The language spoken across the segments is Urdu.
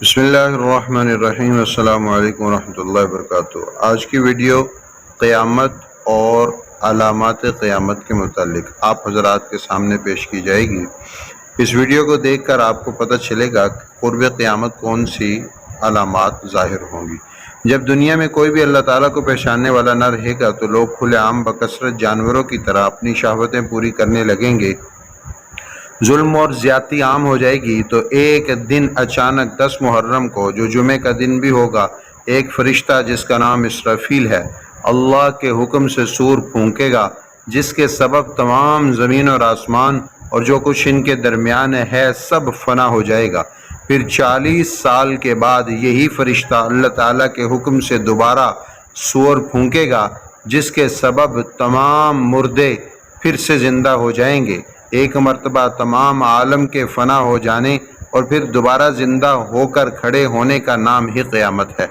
بسم اللہ الرحمن الرحیم، السلام علیکم ورحمۃ اللہ وبرکاتہ۔ آج کی ویڈیو قیامت اور علامات قیامت کے متعلق آپ حضرات کے سامنے پیش کی جائے گی۔ اس ویڈیو کو دیکھ کر آپ کو پتہ چلے گا کہ قرب قیامت کون سی علامات ظاہر ہوں گی۔ جب دنیا میں کوئی بھی اللہ تعالیٰ کو پہچاننے والا نہ رہے گا تو لوگ کھلے عام بکثرت جانوروں کی طرح اپنی شہوتیں پوری کرنے لگیں گے۔ ظلم اور زیادتی عام ہو جائے گی تو ایک دن اچانک دس محرم کو، جو جمعہ کا دن بھی ہوگا، ایک فرشتہ جس کا نام اسرافیل ہے، اللہ کے حکم سے سور پھونکے گا، جس کے سبب تمام زمین اور آسمان اور جو کچھ ان کے درمیان ہے سب فنا ہو جائے گا۔ پھر چالیس سال کے بعد یہی فرشتہ اللہ تعالیٰ کے حکم سے دوبارہ سور پھونکے گا، جس کے سبب تمام مردے پھر سے زندہ ہو جائیں گے۔ ایک مرتبہ تمام عالم کے فنا ہو جانے اور پھر دوبارہ زندہ ہو کر کھڑے ہونے کا نام ہی قیامت ہے۔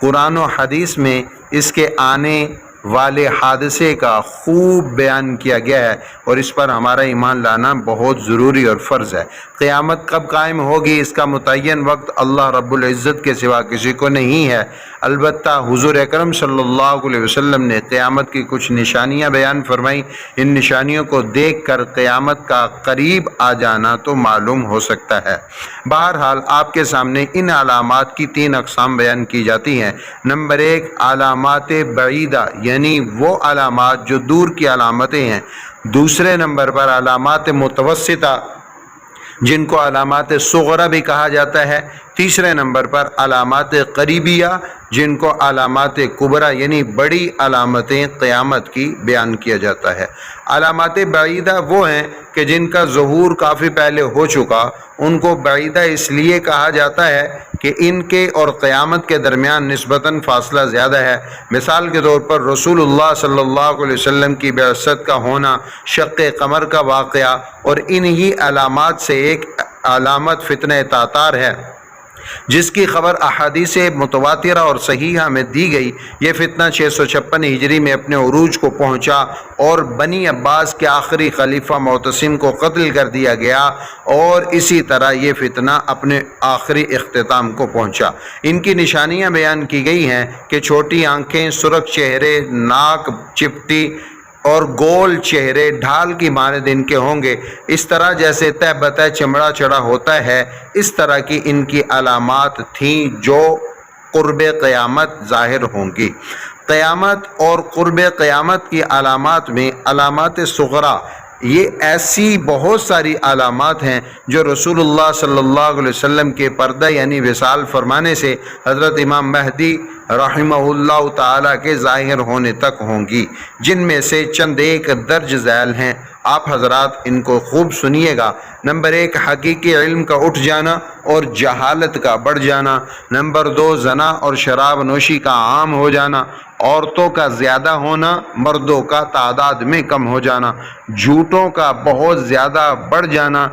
قرآن و حدیث میں اس کے آنے والے حادثے کا خوب بیان کیا گیا ہے اور اس پر ہمارا ایمان لانا بہت ضروری اور فرض ہے۔ قیامت کب قائم ہوگی اس کا متعین وقت اللہ رب العزت کے سوا کسی کو نہیں ہے۔ البتہ حضور اکرم صلی اللہ علیہ وسلم نے قیامت کی کچھ نشانیاں بیان فرمائیں۔ ان نشانیوں کو دیکھ کر قیامت کا قریب آ جانا تو معلوم ہو سکتا ہے۔ بہرحال آپ کے سامنے ان علامات کی تین اقسام بیان کی جاتی ہیں۔ نمبر ایک، علامات بعیدہ یعنی یعنی وہ علامات جو دور کی علامتیں ہیں۔ دوسرے نمبر پر علامات متوسطہ، جن کو علامات صغرہ بھی کہا جاتا ہے تیسرے نمبر پر علامات قریبیہ، جن کو علامات قبرہ یعنی بڑی علامتیں قیامت کی بیان کیا جاتا ہے۔ علامات بعیدہ وہ ہیں کہ جن کا ظہور کافی پہلے ہو چکا، ان کو بعیدہ اس لیے کہا جاتا ہے کہ ان کے اور قیامت کے درمیان نسبتاً فاصلہ زیادہ ہے۔ مثال کے طور پر رسول اللہ صلی اللہ علیہ وسلم کی بعثت کا ہونا، شق قمر کا واقعہ اور انہی علامات سے ایک علامت فتنہ تاتار ہے۔ جس کی خبر احادیث متواترہ اور صحیحہ میں دی گئی، یہ فتنہ چھ سو چھپن ہجری میں اپنے عروج کو پہنچا اور بنی عباس کے آخری خلیفہ معتصم کو قتل کر دیا گیا اور اسی طرح یہ فتنہ اپنے آخری اختتام کو پہنچا۔ ان کی نشانیاں بیان کی گئی ہیں کہ چھوٹی آنکھیں سرخ چہرے، ناک، چپٹی اور گول چہرے ڈھال کی ماند ان کے ہوں گے۔ اس طرح جیسے طے بتہ چمڑا چڑا ہوتا ہے، اس طرح کی ان کی علامات تھیں جو قرب قیامت ظاہر ہوں گی۔ قیامت اور قرب قیامت کی علامات میں علامات صغرا یہ ایسی بہت ساری علامات ہیں جو رسول اللہ صلی اللہ علیہ وسلم کے پردہ یعنی وصال فرمانے سے حضرت امام مہدی رحمہ اللہ تعالیٰ کے ظاہر ہونے تک ہوں گی، جن میں سے چند ایک درج ذیل ہیں۔ آپ حضرات ان کو خوب سنیے گا۔ نمبر ایک، حقیقی علم کا اٹھ جانا اور جہالت کا بڑھ جانا۔ نمبر دو، زنا اور شراب نوشی کا عام ہو جانا۔ عورتوں کا زیادہ ہونا، مردوں کا تعداد میں کم ہو جانا۔ جھوٹوں کا بہت زیادہ بڑھ جانا۔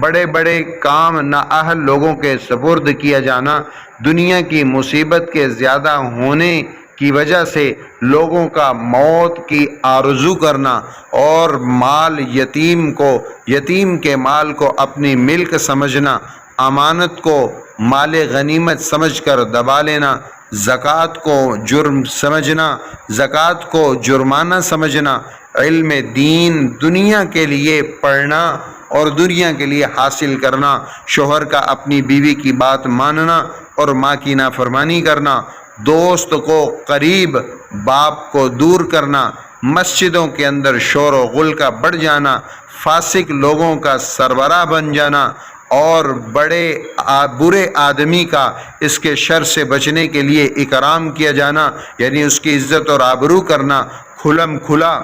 بڑے بڑے کام نااہل لوگوں کے سپرد کیا جانا۔ دنیا کی مصیبت کے زیادہ ہونے کی وجہ سے لوگوں کا موت کی آرزو کرنا اور مال یتیم کو، یتیم کے مال کو اپنی ملک سمجھنا، امانت کو مال غنیمت سمجھ کر دبا لینا، زکوٰۃ کو جرم سمجھنا، زکوٰۃ کو جرمانہ سمجھنا، علم دین دنیا کے لیے پڑھنا اور دنیا کے لیے حاصل کرنا، شوہر کا اپنی بیوی کی بات ماننا اور ماں کی نافرمانی کرنا دوست کو قریب باپ کو دور کرنا، مسجدوں کے اندر شور و غل کا بڑھ جانا، فاسق لوگوں کا سربراہ بن جانا اور بڑے برے آدمی کا اس کے شر سے بچنے کے لیے اکرام کیا جانا یعنی اس کی عزت اور آبرو کرنا، کھلم کھلا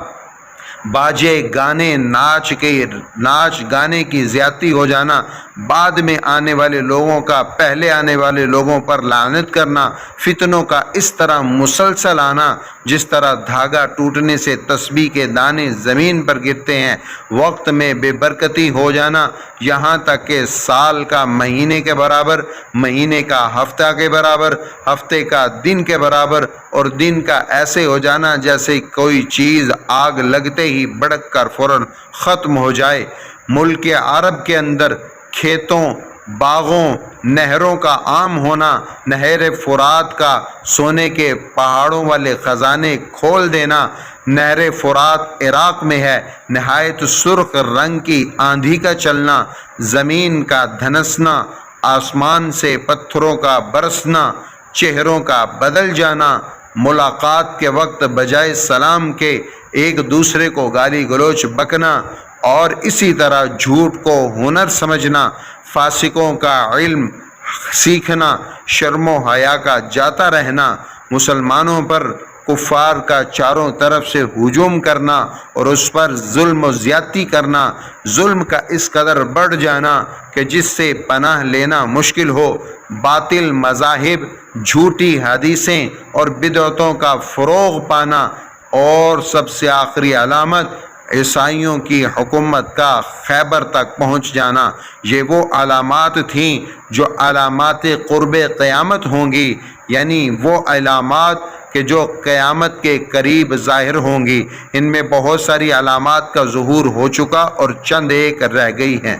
باجے گانے، ناچ کے، ناچ گانے کی زیادتی ہو جانا، بعد میں آنے والے لوگوں کا، پہلے آنے والے لوگوں پر لانت کرنا، فتنوں کا اس طرح مسلسل آنا، جس طرح دھاگا ٹوٹنے سے تسبیح کے دانے زمین پر گرتے ہیں، وقت میں بے برکتی ہو جانا، یہاں تک کہ سال کا مہینے کے برابر، مہینے کا ہفتہ کے برابر، ہفتے کا دن کے برابر، اور دن کا ایسے ہو جانا جیسے کوئی چیز آگ لگتے ہی بڑک کر فوراً ختم ہو جائے۔ ملک عرب کے اندر کھیتوں، باغوں، نہروں کا عام ہونا، نہر فرات کا سونے کے پہاڑوں والے خزانے کھول دینا نہر فرات عراق میں ہے۔ نہایت سرخ رنگ کی آندھی کا چلنا، زمین کا دھنسنا، آسمان سے پتھروں کا برسنا، چہروں کا بدل جانا، ملاقات کے وقت بجائے سلام کے ایک دوسرے کو گالی گلوچ بکنا اور اسی طرح جھوٹ کو ہنر سمجھنا، فاسقوں کا علم سیکھنا، شرم و حیا کا جاتا رہنا، مسلمانوں پر کفار کا چاروں طرف سے ہجوم کرنا اور اس پر ظلم و زیادتی کرنا، ظلم کا اس قدر بڑھ جانا کہ جس سے پناہ لینا مشکل ہو، باطل مذاہب، جھوٹی حدیثیں اور بدعتوں کا فروغ پانا اور سب سے آخری علامت، عیسائیوں کی حکومت کا خیبر تک پہنچ جانا۔ یہ وہ علامات تھیں جو علامات قرب قیامت ہوں گی یعنی وہ علامات کہ جو قیامت کے قریب ظاہر ہوں گی۔ ان میں بہت ساری علامات کا ظہور ہو چکا اور چند ایک رہ گئی ہیں۔